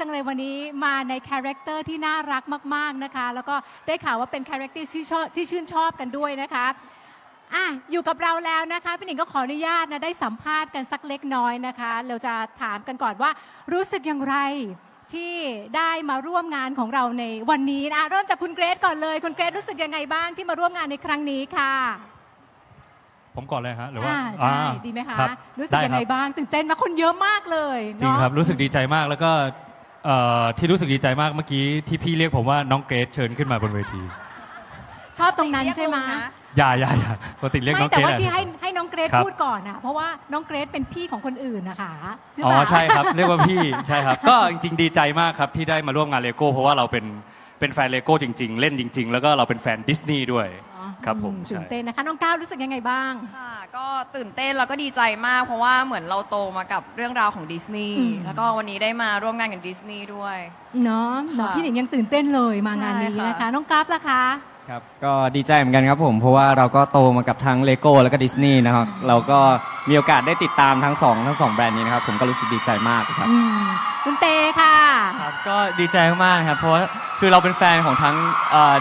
จังเลยวันนี้มาในคาแรคเตอร์ที่น่ารักมากๆนะคะ แล้วก็ได้ข่าวว่าเป็นคาแรคเตอร์ที่ชอบที่ชื่นชอบกันด้วยนะคะอะอยู่กับเราแล้วนะคะพี่หนิงก็ขออนุญาตนะได้สัมภาษณ์กันสักเล็กน้อยนะคะ เราจะถามกันก่อนว่ารู้สึกอย่างไรที่ได้มาร่วมงานของเราในวันนี้นะเริ่มจากคุณเกรซก่อนเลย คุณเกรซรู้สึกยังไงบ้างที่มาร่วมงานในครั้งนี้ค่ะผมก่อนเลยฮะหรือว่าอ่าใช่อ่าดีไหมคะรับรู้สึกยังไงด้คบบ้างตื่นเต้นมากคนเยอะมากเลยจริงเนาะครับรู้สึกดีใจมากแล้วก็ เอ่อที่รู้สึกดีใจมากเมื่อกี้ที่พี่เรียกผมว่าน้องเกรซเชิญขึ้นมาบนเวที ชอบตรงนั้นใช่ไหมอย่าอย่าอย่าปกติเรียกน้ไม่องแต่เกรซว่าอะที่ให้ให้น้องเกรซครับ พูดก่อนอะเพราะว่าน้องเกรซเป็นพี่ของคนอื่นนะคะใช่อ๋ไหอมใช่ครับ เรียกว่าพี่ใช่ครับ ก็จริงๆดีใจมากครับที่ได้มาร่วมงานเลโก้เพราะว่าเราเป็นเป็นแฟนเลโก้จริง ๆ เล่นจริง ๆ แล้วก็เราเป็นแฟนดิสนีย์ด้วย อ๋อ ครับผมอืใช่ ตื่นเต้นนะคะน้องก้าวรู้สึกยังไงบ้าง ค่ะก็ตื่นเต้นแล้วก็ดีใจมาก เพราะว่าเหมือนเราโตมากับเรื่องราวของดิสนีย์อืมแล้วก็วันนี้ได้มาร่วมงานกับดิสนีย์ด้วย เนาะเนาะค่ะพี่หนิงยังตื่นเต้นเลยมางานนี้ใช่ค่ะนะคะน้องกราฟล่ะคะ ครับ ก็ดีใจเหมือนกันครับผมเพราะว่าเราก็โตมากับทั้งเลโก้แล้วก็ดิสนีย์นะครับ เราก็มีโอกาสได้ติดตามทั้งสองทั้งสองแบรนด์นี้นะครับ ผมก็รู้สึกดีใจมากครับ อืมคุณเตค่ะ ครับก็ดีใจมากๆครับเพราะว่าคือเราเป็นแฟนของทั้ง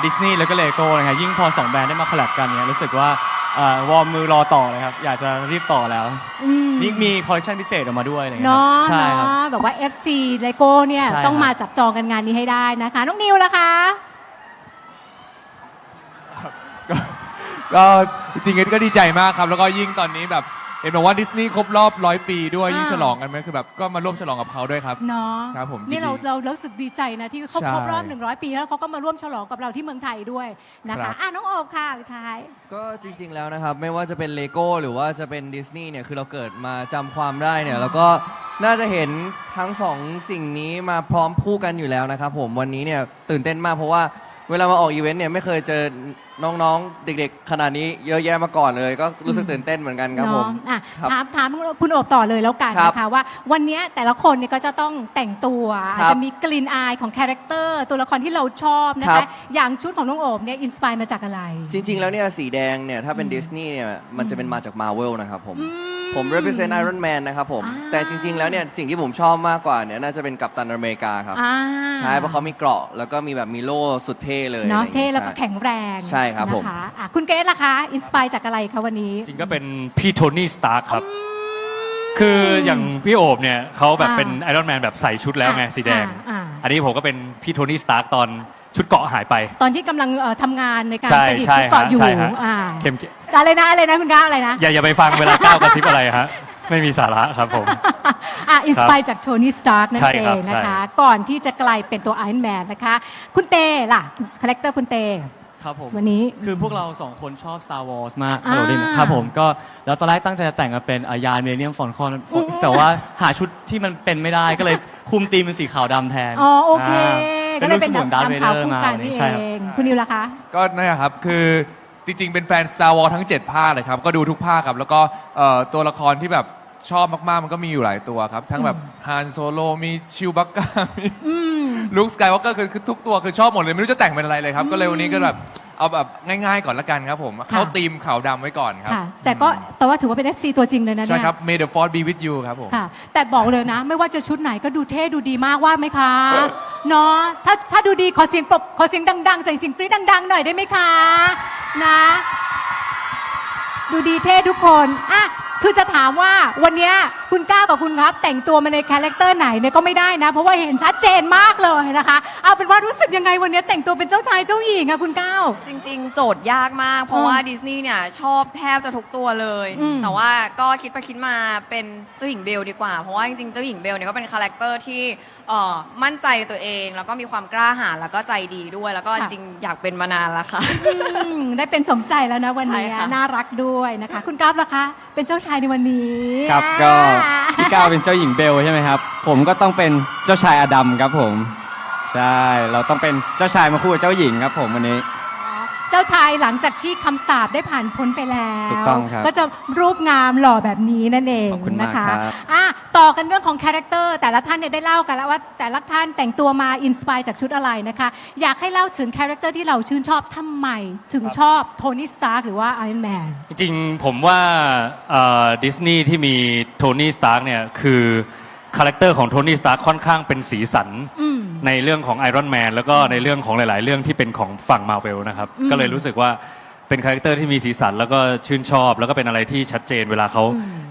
ดิสนีย์แล้วก็เลโก้นะครับยิ่งพอสองแบรนด์ได้มาคอลแลบกันเนี่ยรู้สึกว่าเอ่อวอร์มมือรอต่อเลยครับ อยากจะรีบต่อแล้วอืมยิ่งมีคอลเลคชันพิเศษออกมาด้วยอะไรเงี้ยเนาะครับใช่ครับ เนาะแบบว่า FC เลโก้เนี่ยใช่ต้องครับมาจับจองกันงานนี้ให้ได้นะคะ น้องนิวล่ะคะ ก็จริงๆก็ดีใจมากครับ แล้วก็ยิ่งตอนนี้แบบเห็นบอกว่าดิสนีย์ครบรอบร้อยปีด้วยอ่ายิ่ยิ่งฉลองกันไหมคือแบบก็มาร่วมฉลองกับเขาด้วยครับ เนาะครับผมนี่เรายินดี เราเรารู้สึกดีใจนะที่เขาใช่ ครบรอบ 100 ปีแล้วเขาก็มาร่วมฉลองกับเราที่เมืองไทยด้วยนะครัคะบ อะน้องโอบค่ะสุดท้าย ก็จริงๆแล้วนะครับ ไม่ว่าจะเป็นเลโก้หรือว่าจะเป็นดิสนีย์เนี่ย คือเราเกิดมาจำความได้เนี่ย แล้วก็น่าจะเห็นทั้งสองสิ่งนี้มาพร้อมคู่กันอยู่แล้วนะครับผมวันนี้เนี่ย ตื่นเต้นมากเพราะว่า เวลามาออกอีเวนต์เนี่ยไม่เคยเจอน้องๆ เด็กๆ ขนาดนี้เยอะแยะมาก่อนเลย ก็รู้สึกตื่นเต้นเหมือนกันครับผม เนาะอะครับถามถามคุณโอบต่อเลยแล้วกันครับนะคะว่าวันเนี้ยแต่ละคนเนี่ยก็จะต้องแต่งตัวอาจครับจะมีกลิ่นอายของคาแรคเตอร์ตัวละครที่เราชอบนะครัคะบ อย่างชุดของน้องโอบเนี่ยอินสปายมาจากอะไรจริง ๆ แล้วเนี่ยสีแดงเนี่ยถ้าเป็นดิสนีย์เนี่ยมันจะเป็นมาจากมาเวลนะครับผม ผม represent Iron Man นะครับผม อ่า แต่จริง ๆ แล้วเนี่ยสิ่งที่ผมชอบมากกว่าเนี่ยน่าจะเป็นกัปตันอเมริกาครับ อ่าใช่เพราะเขามีเกราะแล้วก็มีแบบมีโล่สุดเท่เลยเนาะอะไรอย่างเท่งี้ยแล้วก็ใช่ แข็งแรงใช่ครับผม นะคะอะคุณเกรซล่ะคะอินสปายจากอะไรคะวันนี้ จริงก็เป็นพี่โทนี่สตาร์ครับ คืออย่างพี่โอบเนี่ยเขาแบบอ่าเป็นไอรอนแมนแบบใส่ชุดแล้วไงอ่าสีแดง อ่าอันนี้ผมก็เป็นพี่โทนี่สตาร์ตอน ชุดเกาะหายไป ตอนที่กำลังเอ่อทำงานในการใช่ประดิษฐ์ใช่ชุดเกาะฮะอยู่ใช่ฮะอ่าเข้ม อะไรนะอะไรนะคุณก้าวอะไรนะ อย่าอย่าไปฟังเวลาก้าวกระซิบอะไรฮะ ไม่มีสาระครับผม อะอินสปายจากโทนี่สตาร์กนั่นใช่เอครับงนะคะ ใช่ ก่อนที่จะกลายเป็นตัวไอ n นแมนนะคะ คุณเตล่ะคาแรคเตอร์คุณเต ครับผมวันนี้คือพวกเราสองคนชอบ Star Wars มากอ่าโดดินครับผมก็แล้วตอนแรกตั้งใจจะแต่งมาเป็นอายานเมเนียมฟอนคอนแต่ว่าหาชุดที่มันเป็นไม่ได้ก็เลยคุมธีมเป็นสีขาวดำแทนอ๋อโอเคา ก็เลยเป็นรูปสมุนดาร์ธเวเดอร์คู่มากันวันนี่นี้เอใช่ครับงคุณนิวล่ะคะ ก็นั่นแหละครับคือจริงๆ เป็นแฟน Star Wars ทั้ง 7 ภาคเลยครับ ก็ดูทุกภาคครับ แล้วก็เอ่อตัวละครที่แบบชอบมากๆ มันก็มีอยู่หลายตัวครับ ทั้งแบบฮานโซโลมีชิวบักกามีอืม ลุคสกายวอล์กเกอร์คือคือทุกตัวคือชอบหมดเลย ไม่รู้จะแต่งเป็นอะไรเลยครับ ก็เลยวันนี้ก็แบบเอาแบบง่ายๆก่อนละกันครับผมเข้าธีมขาวดำไว้ก่อนครับ ค่ะ แต่ก็แต่ว่าถือว่าเป็น FC ตัวจริงเลยนะใช่เนี่ยครับ May the Force be with you ครับผม ค่ะแต่บอกเลยนะ ไม่ว่าจะชุดไหนก็ดูเท่ดูดีมากว่าไหมคะเนาะถ้าถ้าดูดีขอเสียงปรบขอเสียงดังๆใส่เสียงกรี๊ดดัง ๆ หน่อยได้ไหมคะนะ ดูดีเท่ทุกคนอะ คือจะถามว่าวันเนี้ยคุณก้าวกับคุณครับ แต่งตัวมาในคาแรคเตอร์ไหนเนี่ยก็ไม่ได้นะ เพราะว่าเห็นชัดเจนมากเลยนะคะ เอาเป็นว่ารู้สึกยังไงวันเนี้ยแต่งตัวเป็นเจ้าชายเจ้าหญิงอะคุณก้าว จริงๆ โจทย์ยากมาก เพราะว่าดิสนีย์เนี่ยชอบแทบจะทุกตัวเลย อืมแต่ว่าก็คิดไปคิดมาเป็นเจ้าหญิงเบลดีกว่า เพราะว่าจริงๆ เจ้าหญิงเบลเนี่ยก็เป็นคาแรคเตอร์ที่เอ่อมั่นใจในตัวเอง แล้วก็มีความกล้าหาญแล้วก็ใจดีด้วย แล้วก็จริงๆอยากเป็นมานานแล้วค่ะ อืมได้เป็นสมใจแล้วนะวันนี้ใช่ค่ะ น่ารักด้วยนะคะ คุณก้าวล่ะคะ เป็นเจ้าชายในวันนี้ครับก็พี่ก้าวเป็นเจ้าหญิงเบลใช่ไหมครับ ผมก็ต้องเป็นเจ้าชายอดัมครับผม ใช่เราต้องเป็นเจ้าชายมาคู่กับเจ้าหญิงครับผมวันนี้ เจ้าชายหลังจากที่คำสาปได้ผ่านพ้นไปแล้ว ถูกต้องครับก็จะรูปงามหล่อแบบนี้นั่นเองขอบคุณมากนะคะครับ อะต่อกันเรื่องของคาแรคเตอร์แต่ละท่านเนี่ยได้เล่ากันแล้วว่าแต่ละท่านแต่งตัวมาอินสปายจากชุดอะไรนะคะ อยากให้เล่าถึงคาแรคเตอร์ที่เราชื่นชอบทำไมถึงชอบโทนี่สตาร์หรือว่าไอรอนแมน จริงๆผมว่าดิสนีย์ที่มีโทนี่สตาร์กเนี่ยคือ คาแรคเตอร์ของโทนี่สตาร์ค่อนข้างเป็นสีสันอืม ในเรื่องของไอรอนแมนแล้วก็ในเรื่องของหลาย ๆ เรื่องที่เป็นของฝั่งมาเวลนะครับอืมก็เลยรู้สึกว่าเป็นคาแรคเตอร์ที่มีสีสันแล้วก็ชื่นชอบ แล้วก็เป็นอะไรที่ชัดเจนเวลาเขา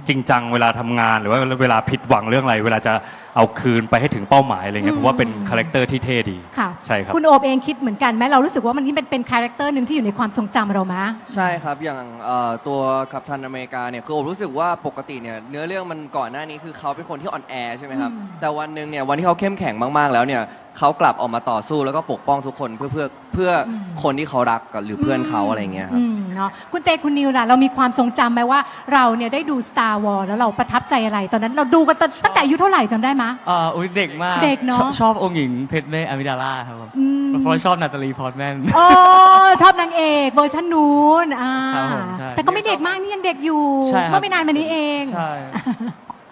จริงจังเวลาทำงาน หรือว่าเวลาผิดหวังเรื่องอะไร เวลาจะ เอาคืนไปให้ถึงเป้าหมายอะไรเงี้ยผมว่าเป็นคาแรคเตอร์ที่เท่ดีค่ะใช่ครับคุณโอบเองคิดเหมือนกันไหมเรารู้สึกว่ามันนี่เป็นเป็นคาแรคเตอร์หนึ่งที่อยู่ในความทรงจำเราไหมใช่ครับอย่างเอ่อตัวกัปตันอเมริกาเนี่ยคือผมรู้สึกว่าปกติเนี่ยเนื้อเรื่องมันก่อนหน้านี้คือเขาเป็นคนที่อ่อนแอใช่ไหมครับอืมแต่วันหนึ่งเนี่ยวันที่เขาเข้มแข็งมากๆแล้วเนี่ยเขากลับออกมาต่อสู้แล้วก็ปกป้องทุกคนเพื่อเพื่อเพื่ออคนที่เขารักกับหรือเพื่อนเขาอะไรเงี้ยครับอืมเนาะคุณเตคุณนิวล่ะเรามีความทรงจำไหมว่าเราเนี่ยได้ดู Star Wars แล้วเราประทับใจอะไร ตอนนั้นเราดูกันตอนตั้งแต่อายุเท่าไหร่จำได้ไหมยอ่าอุ้ยเด็กมากเด็กเนอะ ชอบชอบองค์หญิงเพชรเมฆอมิดาล่าครับผมอืมเพราะชอบนาตาลีพอร์ตแมน โอ้ชอบนางเอกเวอร์ชันนู้นอ่าครับผมใช่แต่ก็ไม่เด็กมากนี่ยังเด็กอยู่ใช่ครับ เมื่อไม่นานมานี้เอง ใช่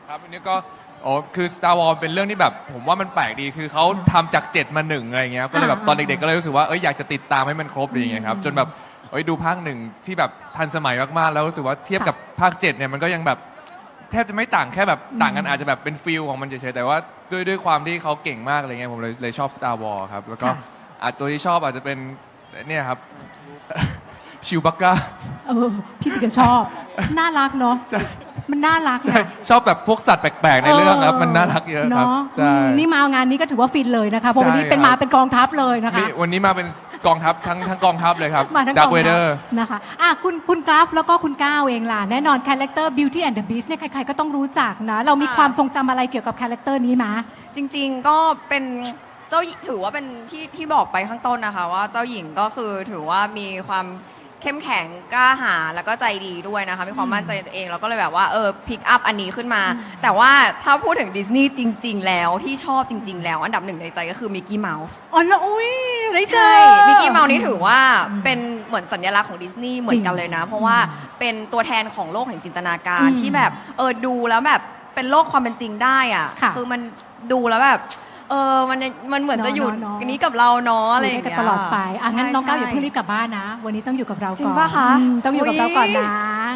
ครับอันนี้ก็โอ้คือ Star Wars เป็นเรื่องที่แบบ ผมว่ามันแปลกดีคือเขาทำจาก 7 มาหนึ่งอะไรเงี้ยครับก็เลยแบบอ่า ตอนเด็กๆก็เลยรู้สึกว่าเอ้ยอยากจะติดตามให้มันครบอะไรอย่างเงี้ยครับจนแบบเอ้ยดูภาคหนึ่งที่แบบทันสมัยมากๆ แล้วรู้สึกว่าเทียบกับภาค7เนี่ยมันก็ยังแบบ แทบจะไม่ต่างแค่แบบต่างกันอาจจะแบบเป็นฟิลของมันเฉยๆแต่ว่าด้วยด้วยความที่เขาเก่งมากอะไรเงี้ยผมเลยเลยชอบ Star Wars ครับแล้วก็ค่ะ อาจตัวที่ชอบอาจจะเป็นเนี่ยครับ ชิวบักก้า เออพี่ก็ชอบ น่ารักเนาะมันน่ารักใช่นะชอบแบบพวกสัตว์แปลกๆในเรื่องครับมันน่ารักเยอะครับเนาะใช่ อืมนี่มางานนี้ก็ถือว่าฟินเลยนะคะเพราะวันนี้ใช่เป็นครับมาเป็นกองทัพเลยนะคะ นี่วันนี้มาเป็น กองทัพทั้งทั้งกองทัพเลยครับมาทั้งกดัอกงเวทัเดอพร์ นะคะอะคุณคุณกราฟแล้วก็คุณก้าวเองล่ะ แน่นอนคาแรคเตอร์ Beauty and the Beast เนี่ยใครๆก็ต้องรู้จักนะ เรามีค่ะ ความทรงจำอะไรเกี่ยวกับคาแรคเตอร์นี้มา จริงๆก็เป็นเจ้าหญิงถือว่าเป็นที่ที่บอกไปข้างต้นนะคะ ว่าเจ้าหญิงก็คือถือว่ามีความ เข้มแข็งกล้าหาญแล้วก็ใจดีด้วยนะคะมีความมั่นใจในตัวเองเราก็เลยแบบว่าเออพิกอัพอันนี้ขึ้นมา แต่ว่าถ้าพูดถึงดิสนีย์จริง ๆ แล้วที่ชอบจริง ๆ แล้ว อันดับหนึ่งในใจก็คือมิกกี้เมาส์อ๋อแล้วอุ้ยได้เจอใช่มิกกี้เมาส์นี่ถือว่าเป็นเหมือนสัญลักษณ์ของดิสนีย์เหมือนกันเลยนะ เพราะว่าเป็นตัวแทนของโลกแห่งจินตนาการอืมที่แบบเออดูแล้วแบบเป็นโลกความเป็นจริงได้อะค่ะ อมันดูแล้วแบบ เออมันมันเหมือนจะอยู่เนาะเนาะ อันนี้กับเราเนาะอะไรออยู่ย่างด้วยกันเงี้ยตลอดไปอะงั้นน้องก้าวอย่าใช่เพิ่งรีบกลับบ้านนะ วันนี้ต้องอยู่กับเราจริก่งอนปะคะอืมต้องอยู่กับเราก่อนนะ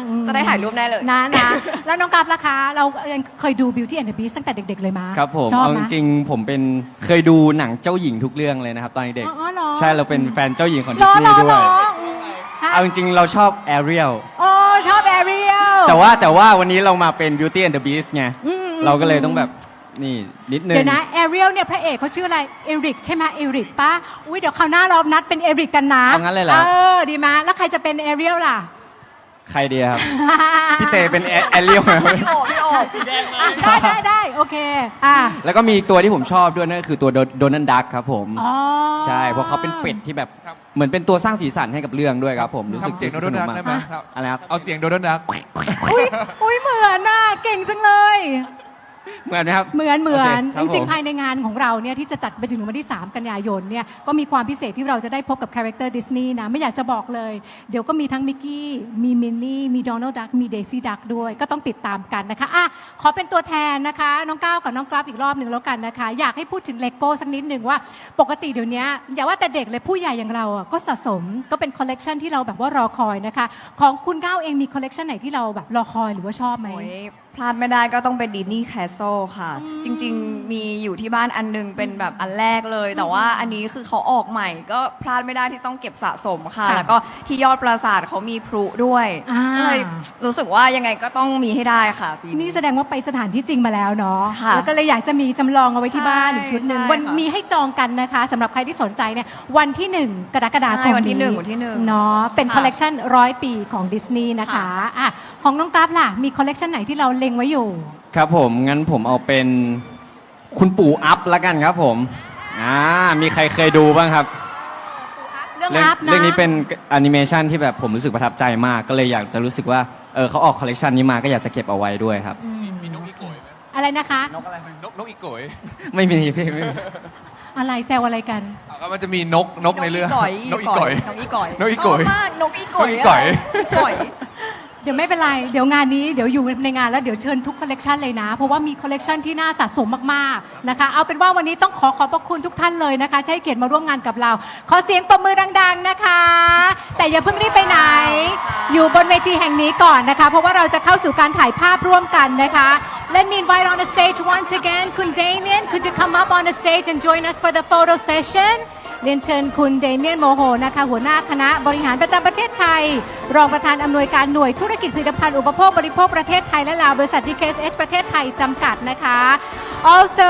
อืมจะได้ถ่ายรูปได้เลยนะนะแล้วน้องกัฟล่ะคะ เรายังเคยดู Beauty and the Beast ตั้งแต่เด็ก ๆ เลยมาครับผมชอบเอาไหจมริงๆผมเป็นเคยดูหนังเจ้าหญิงทุกเรื่องเลยนะครับตอนเด็กอ๋อเหรอ ใช่เราเป็นแฟนเจ้าหญิงของดิรสอนีรอย์ด้รวย ออืมฮะเอาจริงๆเราชอบแอเรียลโอ้ชอบแอเรียล แต่ว่าแต่ว่าวันนี้เรามาเป็น Beauty and the Beast ไงอืม เราก็เลยต้องแบบ นี่นิดนึง เดี๋ยวนะแอเรียลเนี่ยพระเอกเขาชื่ออะไรเอริกใช่ไหมเอริกป้าอุ้ยเดี๋ยวคราวหน้าเรานัดเป็นเอริกกันนะเอางั้นเลยเหรอ เออดีไหมแล้วใครจะเป็นแอเรียลล่ะ ใครดีครับ พี่เตเป็นแอเรียลพี่โอบพี่โอบอะได้ได้ได้โอเคอะแล้วก็มีอีกตัวที่ผมชอบด้วยนั่นก็คือตัวโดนัลดักครับผม อ๋อ ใช่ เพราะเขาเป็นเป็ดที่แบบครับ เหมือนเป็นตัวสร้างสีสันให้กับเรื่องด้วยครับผมรู้สึกทำเสียงโดสนัลนุกดักมากได้ไหมครับอะไรครับ เอาเสียงโดนัลดัก อุ้ยอุ้ยเหมือนน่ะเก่งจังเลย เหมือนไหมครับ เหมือนเหมือนโอเคครับจริงผม ๆภายในงานของเราเนี่ยที่จะจัดไปถึงวันที่ 3 กันยายนเนี่ยก็มีความพิเศษที่เราจะได้พบกับคาแรคเตอร์ดิสนีย์นะ ไม่อยากจะบอกเลย เดี๋ยวก็มีทั้งมิกกี้ มีมินนี่มีโดนัลด์ดักมีเดซี่ดักด้วย ก็ต้องติดตามกันนะคะอะขอเป็นตัวแทนนะคะ น้องก้าวกับน้องกราฟอีกรอบหนึ่งแล้วกันนะคะ อยากให้พูดถึงเลโก้สักนิดหนึ่งว่า ปกติเดี๋ยวนี้อย่าว่าแต่เด็กเลยผู้ใหญ่อย่างเราอะก็สะสมก็เป็นคอลเลกชันที่เราแบบว่ารอคอยนะคะของคุณก้าวเองมีคอลเลกชันไหนที่เราแบบรอคอยหรือว่าชอบไหม โอ้ยพลาดไม่ได้ก็ต้องเป็นดิสนีย์แคสเซิลค่ะ จริงๆ มีอยู่ที่บ้านอันหนึงเป็นแบบอันแรกเลย แต่ว่าอันนี้คือเขาออกใหม่ ก็พลาดไม่ได้ที่ต้องเก็บสะสมค่ะ ค่ะแล้วก็ที่ยอดปราสาทเขามีพลุด้วยอ่า ก็เลยรู้สึกว่ายังไงก็ต้องมีให้ได้ค่ะปีนี่นี้ แสดงว่าไปสถานที่จริงมาแล้วเนาะค่ะแล้วก็เลยอยากจะมีจำลองเอาไว้ที่บ้านใช่อีกชุดหนึ่งใช่วันค่ะมีให้จองกันนะคะสำหรับใครที่สนใจเนี่ยวันที่ 1 กรกฎาคใช่มวันที่หนึ่งนี้วันที่หนึ่งเนาะเป็นค่ะ คอลเลกชันร้อยปีของดิสนีย์นะคะค่ะอะของน้องกราฟล่ะมีคอลเลกชันไหนที่เราเล็งไว้อยู่ ครับผมงั้นผมเอาเป็นคุณปู่อัพละกันครับผมอ่ามีใครเคยดูบ้างครับ เรื่องเรื่องอัพนะเรื่องนี้เป็นแอนิเมชันที่แบบผมรู้สึกประทับใจมาก ก็เลยอยากจะรู้สึกว่าเออเขาออกคอลเลกชันนี้มาก็อยากจะเก็บเอาไว้ด้วยครับ อืมมีนกอีโกยไหมอะไรนะคะ นกอะไรนกนกอีโกยไม่มีพี่ไม่มีอะไรแซวอะไรกันอะก็มันจะมีนกนกในเรื่องนกอีนกอีก่ก่ออยยนกอีก่อยนกอีก่อยชบมากนกอีก่อยนกอีก่อยะอีก่อย เดี๋ยวไม่เป็นไรเดี๋ยวงานนี้เดี๋ยวอยู่ในงานแล้วเดี๋ยวเชิญทุกคอลเลกชันเลยนะ เพราะว่ามีคอลเลกชันที่น่าสะสมมากๆนะคะ เอาเป็นว่าวันนี้ต้องขอขอบพระคุณทุกท่านเลยนะคะที่ให้เกียรติมาร่วมงานกับเรา ขอเสียงปรบมือดัง ๆนะคะ แต่อย่าเพิ่งรีบไปไหน อยู่บนเวทีแห่งนี้ก่อนนะคะ เพราะว่าเราจะเข้าสู่การถ่ายภาพร่วมกันนะคะ Let me invite on the stage once again คุณ Damien could you come up on the stage and join us for the photo session เรียนเชิญคุณเดเมียนโมโหนะคะหัวหน้าคณะบริหารประจำประเทศไทย รองประธานอำนวยการหน่วยธุรกิจผลิตภัณฑ์อุปโภคบริโภคประเทศไทยและลาวบริษัท DKSH ประเทศไทยจำกัดนะคะ also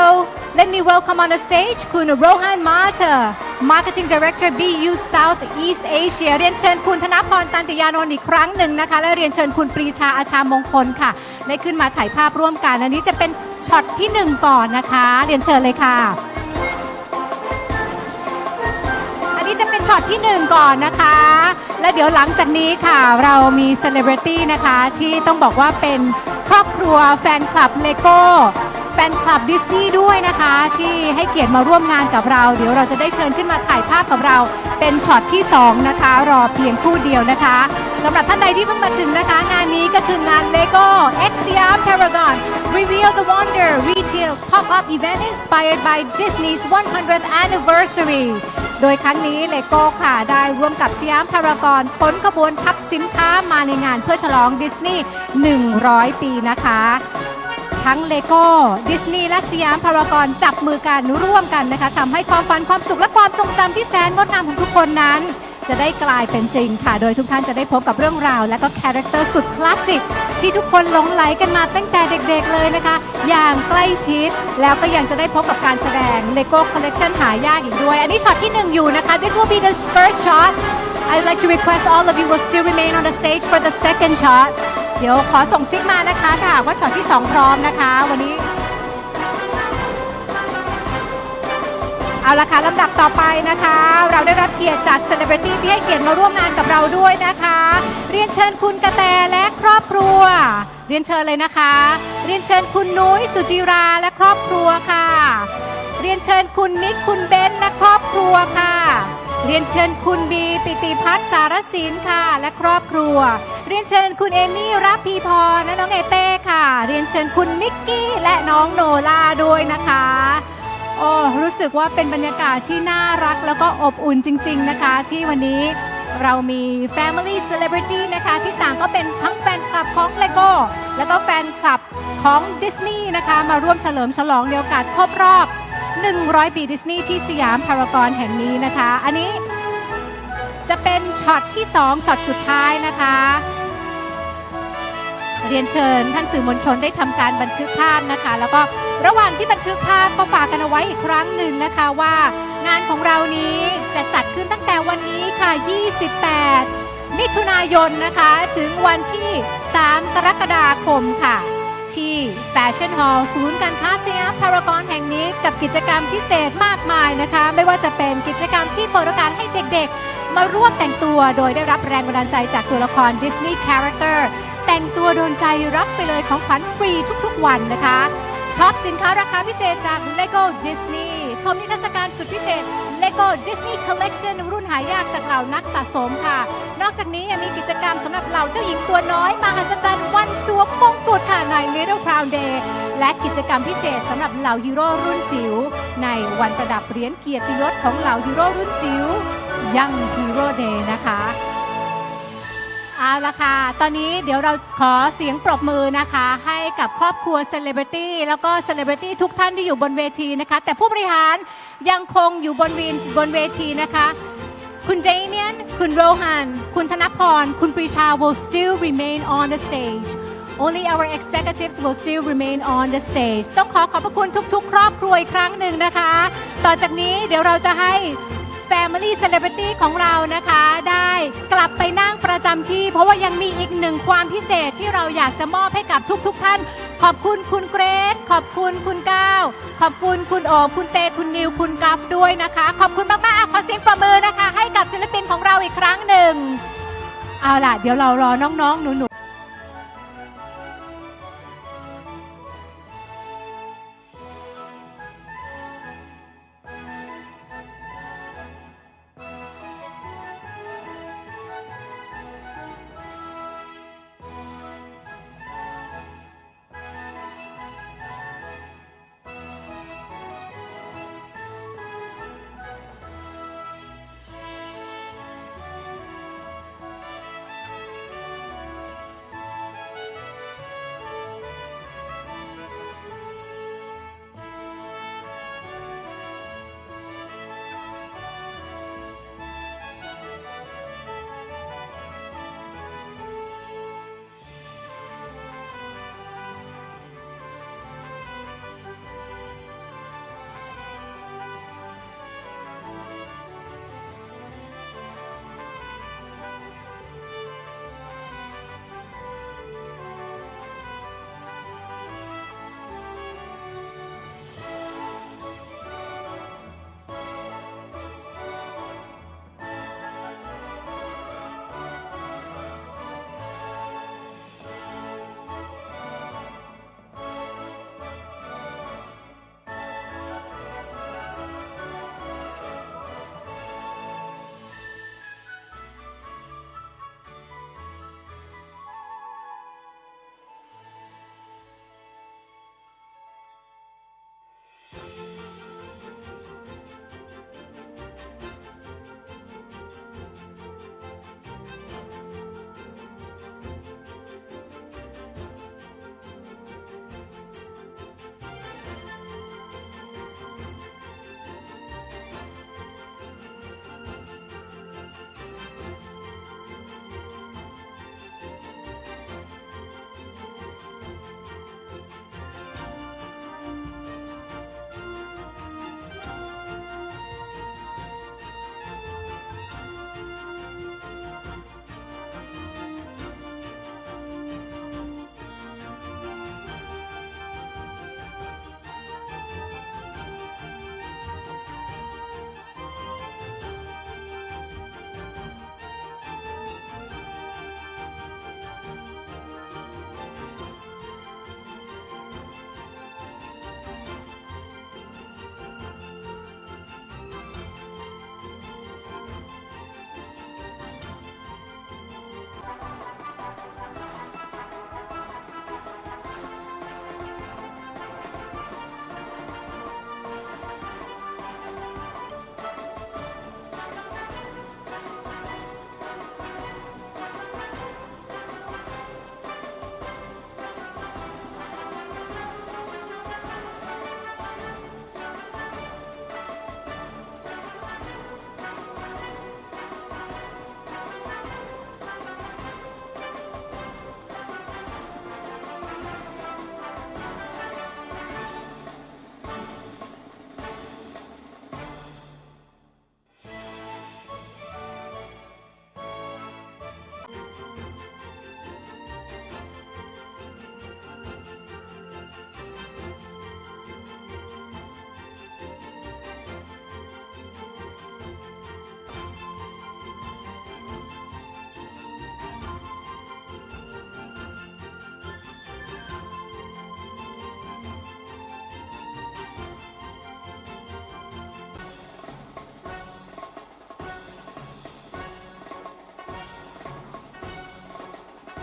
let me welcome on the stage คุณ Rohan Mata Marketing Director BU South East Asia เรียนเชิญคุณธนพรตันติยานนท์อีกครั้งหนึ่งนะคะ และเรียนเชิญคุณปรีชาอาชามงคลค่ะ ได้ขึ้นมาถ่ายภาพร่วมกัน อันนี้จะเป็นช็อตที่หนึ่งก่อนนะคะ เรียนเชิญเลยค่ะ จะเป็นช็อตที่หนึ่งก่อนนะคะ และเดี๋ยวหลังจากนี้ค่ะเรามีเซเลบริตี้นะคะ ที่ต้องบอกว่าเป็นครอบครัวแฟนคลับเลโก้แฟนคลับดิสนีย์ด้วยนะคะ ที่ให้เกียรติมาร่วมงานกับเรา เดี๋ยวเราจะได้เชิญขึ้นมาถ่ายภาพกับเรา เป็นช็อตที่ 2 นะคะ รอเพียงคู่เดียวนะคะสำหรับท่านใดที่เพิ่งมาถึงนะคะ งานนี้ก็คืองาน Lego X Siam Paragon Reveal the Wonder Retail Pop-up Event inspired by Disney's 100th Anniversary โดยครั้งนี้เลโก้ค่ะได้ร่วมกับสยามพารากอนขนขบวนทับสินค้ามาในงานเพื่อฉลองดิสนีย์ 100 ปีนะคะ ทั้งเลโก้ดิสนีย์และสยามพารากอนจับมือกันร่วมกันนะคะทำให้ความฝันความสุขและความทรงจำที่แสนงดงามของทุกคนนั้น จะได้กลายเป็นจริงค่ะ โดยทุกท่านจะได้พบกับเรื่องราว และก็คาแรคเตอร์สุดคลาสสิกที่ทุกคนหลงไหลกันมาตั้งแต่เด็กๆเลยนะคะ อย่างใกล้ชิด แล้วก็ยังจะได้พบกับการแสดง Lego Collection หายากอีกด้วย อันนี้ช็อตที่หนึ่งอยู่นะคะ This will be the first shot I'd like to request all of you will still remain on the stage for the second shot เดี๋ยวขอส่งซิกมานะคะถ้าว่าช็อตที่ 2 พร้อมนะคะ วันนี้ เอาละค่ะลำดับต่อไปนะคะ เราได้รับเกียรติจากเซเลบริตี้ที่ให้เกียรติมาร่วมงานกับเราด้วยนะคะ เรียนเชิญคุณกระแตและครอบครัว เรียนเชิญเลยนะคะ เรียนเชิญคุณนุ้ยสุจิราและครอบครัวค่ะ เรียนเชิญคุณนิกคุณเบนและครอบครัวค่ะ เรียนเชิญคุณบีปิติพัฒน์สารสินค่ะ และครอบครัว เรียนเชิญคุณเอมี่รับพีพรและน้องเอเต้ค่ะ เรียนเชิญคุณมิกกี้และน้องโนล่าด้วยนะคะ โอ้รู้สึกว่าเป็นบรรยากาศที่น่ารักแล้วก็อบอุ่นจริง ๆนะคะ ที่วันนี้เรามี Family Celebrity นะคะที่ต่างก็เป็นทั้งแฟนคลับของ LEGO แล้วก็แฟนคลับของดิสนีย์นะคะ มาร่วมเฉลิมฉลองในโอกาสครบรอบ 100 ปีดิสนีย์ที่สยามพารากอนแห่งนี้นะคะ อันนี้จะเป็นช็อตที่ 2 ช็อตสุดท้ายนะคะ เรียนเชิญ ท่านสื่อมวลชนได้ทำการบันทึกภาพนะคะ แล้วก็ระหว่างที่บันทึกภาพก็ฝากกันเอาไว้อีกครั้งหนึ่งนะคะว่างานของเรานี้จะจัดขึ้นตั้งแต่วันนี้ค่ะ 28 มิถุนายนนะคะ ถึงวันที่ 3 กรกฎาคมค่ะ ที่แฟชั่นฮอลล์ศูนย์การค้าสยามพารากอนแห่งนี้กับกิจกรรมพิเศษมากมายนะคะ ไม่ว่าจะเป็นกิจกรรมที่เปิดโอกาสให้เด็กๆ มาร่วมแต่งตัวโดยได้รับแรงบันดาลใจจากตัวละครดิสนีย์คาแรคเตอร์แต่งตัวโดนใจรับไปเลยของขวัญฟรีทุกๆวันนะคะ ช็อปสินค้าราคาพิเศษจาก LEGO Disney ชมนิทรรศการสุดพิเศษ LEGO Disney Collection รุ่นหายากจากเหล่านักสะสมค่ะ นอกจากนี้ยังมีกิจกรรมสำหรับเหล่าเจ้าหญิงตัวน้อยมหัศจรรย์วันสวมมงกุฎค่ะใน Little Crown Day และกิจกรรมพิเศษสำหรับเหล่าฮีโร่รุ่นจิ๋วในวันประดับเหรียญเกียรติยศของเหล่าฮีโร่รุ่นจิ๋ว Young Hero Day นะคะเอาละค่ะ ตอนนี้เดี๋ยวเราขอเสียงปรบมือนะคะ ให้กับครอบครัวเซเลบริตี้แล้วก็เซเลบริตี้ทุกท่านที่อยู่บนเวทีนะคะ แต่ผู้บริหารยังคงอยู่บนเวทีบนเวทีนะคะ คุณเดเมียน คุณโรฮัน คุณธนพร คุณปรีชา will still remain on the stage only our executives will still remain on the stage ต้องขอขอบพระคุณทุกๆ ครอบครัวอีกครั้งหนึ่งนะคะ ต่อจากนี้เดี๋ยวเราจะให้ Family Celebrity ของเรานะคะ ได้กลับไปนั่งประจำที่ เพราะว่ายังมีอีกหนึ่งความพิเศษที่เราอยากจะมอบให้กับทุกๆทท่าน ขอบคุณคุณเกรซขอบคุณคุณก้าวขอบคุณคุณโอคุณเต คุณนิว คุณกัฟด้วยนะคะ ขอบคุณมากๆอะขอเสียงประมือนะคะ ให้กับศิลปินของเราอีกครั้งหนึ่งเอาล่ะ เดี๋ยวเรารอน้องๆหนูๆ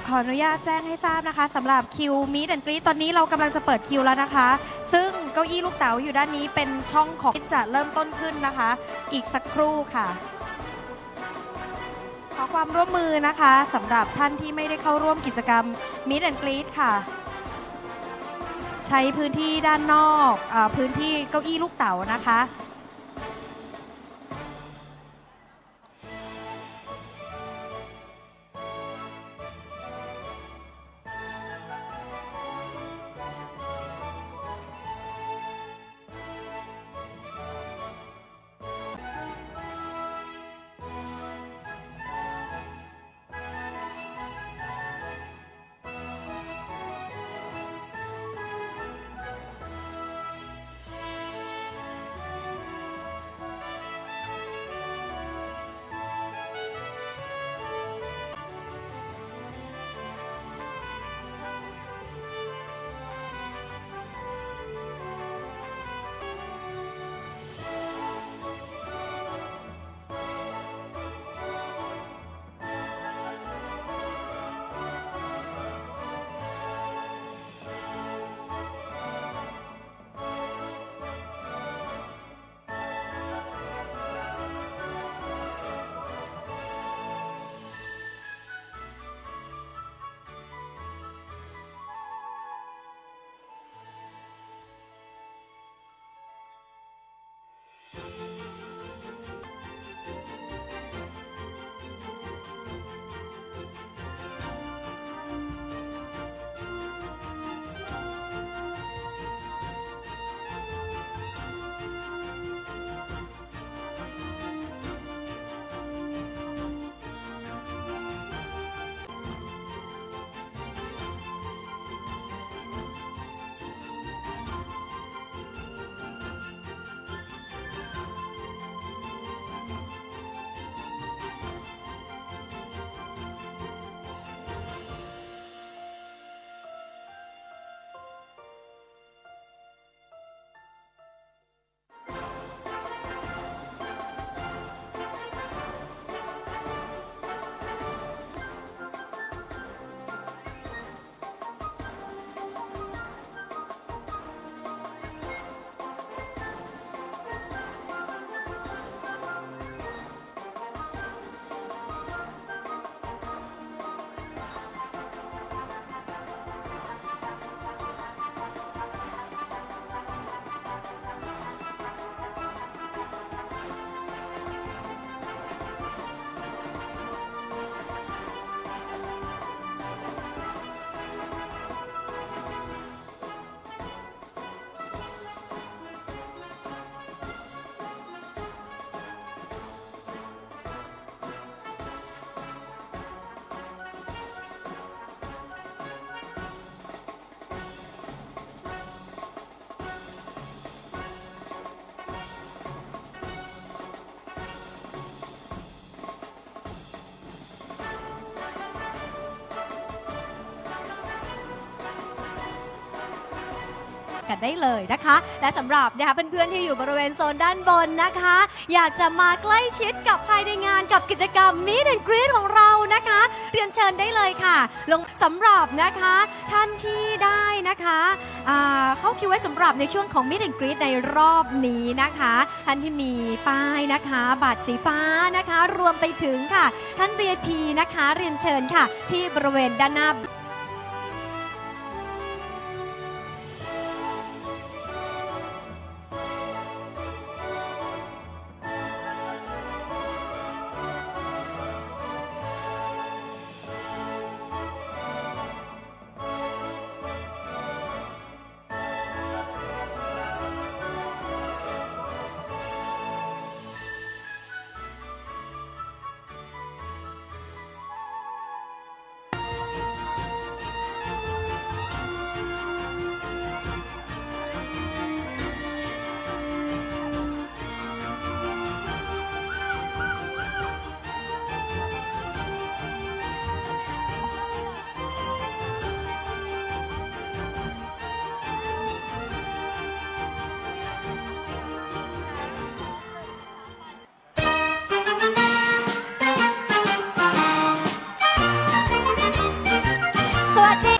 ขออนุญาตแจ้งให้ทราบนะคะสำหรับคิวมีดแอนกรีตอนนี้เรากำลังจะเปิดคิวแล้วนะคะ ซึ่งเก้าอี้ลูกเต๋าอยู่ด้านนี้เป็นช่องของที่จะเริ่มต้นขึ้นนะคะ อีกสักครู่ค่ะ ขอความร่วมมือนะคะสำหรับท่านที่ไม่ได้เข้าร่วมกิจกรรมมีดแอนกรีตค่ะ ใช้พื้นที่ด้านนอกอพื้นที่เก้าอี้ลูกเต๋านะคะ กันได้เลยนะคะ และสำหรับนะคะเพื่อนๆที่อยู่บริเวณโซนด้านบนนะคะ อยากจะมาใกล้ชิดกับภายในงานกับกิจกรรม Meet and Greet ของเรานะคะ เรียนเชิญได้เลยค่ะ ลงสำหรับนะคะท่านที่ได้นะคะเข้าคิวไว้สำหรับในช่วงของ Meet and Greet ในรอบนี้นะคะ ท่านที่มีป้ายนะคะบัตรสีฟ้านะคะ รวมไปถึงค่ะ ท่าน VIP นะคะ เรียนเชิญค่ะ ที่บริเวณด้านหน้า abrazo a.